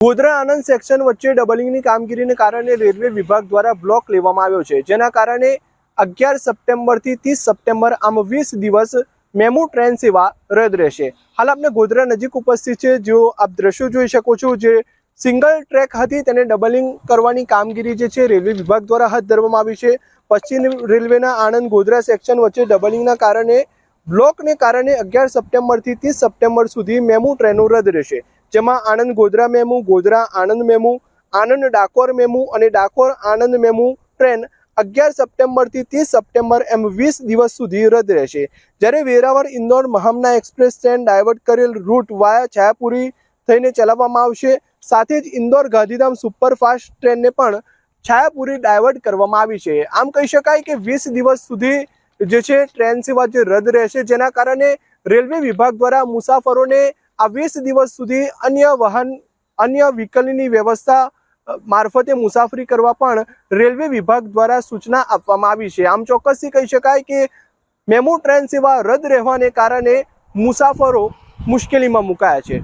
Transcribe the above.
ગોધરા આનંદ section વચ્ચે ડબલિંગની કામગીરીને કારણે રેલવે વિભાગ દ્વારા બ્લોક લેવામાં આવ્યો છે, જેના કારણે અગિયાર સપ્ટેમ્બરથી ત્રીસ સપ્ટેમ્બર આમ વીસ દિવસ મેમુ ટ્રેન સેવા રદ રહેશે. હાલ આપણે ગોધરા નજીક ઉપસ્થિત છે, જો આપ દ્રશ્યો જોઈ શકો છો, જે સિંગલ ટ્રેક હતી તેને ડબલિંગ કરવાની કામગીરી જે છે રેલવે વિભાગ દ્વારા હાથ ધરવામાં આવી છે. પશ્ચિમ રેલવેના આણંદ ગોધરા સેક્શન વચ્ચે ડબલિંગના કારણે બ્લોકને કારણે અગિયાર સપ્ટેમ્બરથી ત્રીસ સપ્ટેમ્બર સુધી મેમુ ટ્રેનો રદ રહેશે. જેમાં Anand Godhra MEMU, Godhra Anand MEMU, Anand Dakor MEMU અને ડાકોર આણંદ મેમુ ટ્રેન અગિયાર સપ્ટેમ્બરથી ત્રીસ સપ્ટેમ્બર એમ વીસ દિવસ સુધી રદ રહેશે. જ્યારે Veraval Indore Mahamana express train divert કરેલ રૂટ વાયા છાયાપુરી થઈને ચલાવવામાં આવશે. સાથે જ ઇન્દોર ગાંધીધામ સુપરફાસ્ટ ટ્રેનને પણ છાયાપુરી ડાયવર્ટ કરવામાં આવી છે. આમ કહી શકાય કે વીસ દિવસ સુધી જે છે ટ્રેન સેવા જે રદ રહેશે, જેના કારણે રેલવે વિભાગ દ્વારા મુસાફરોને આ વીસ દિવસ સુધી અન્ય વાહન, અન્ય વ્હીકલની વ્યવસ્થા મારફતે મુસાફરી કરવા પણ રેલવે વિભાગ દ્વારા સૂચના આપવામાં આવી છે. આમ ચોક્કસથી કહી શકાય કે મેમો ટ્રેન સેવા રદ રહેવાને કારણે મુસાફરો મુશ્કેલીમાં મુકાયા છે.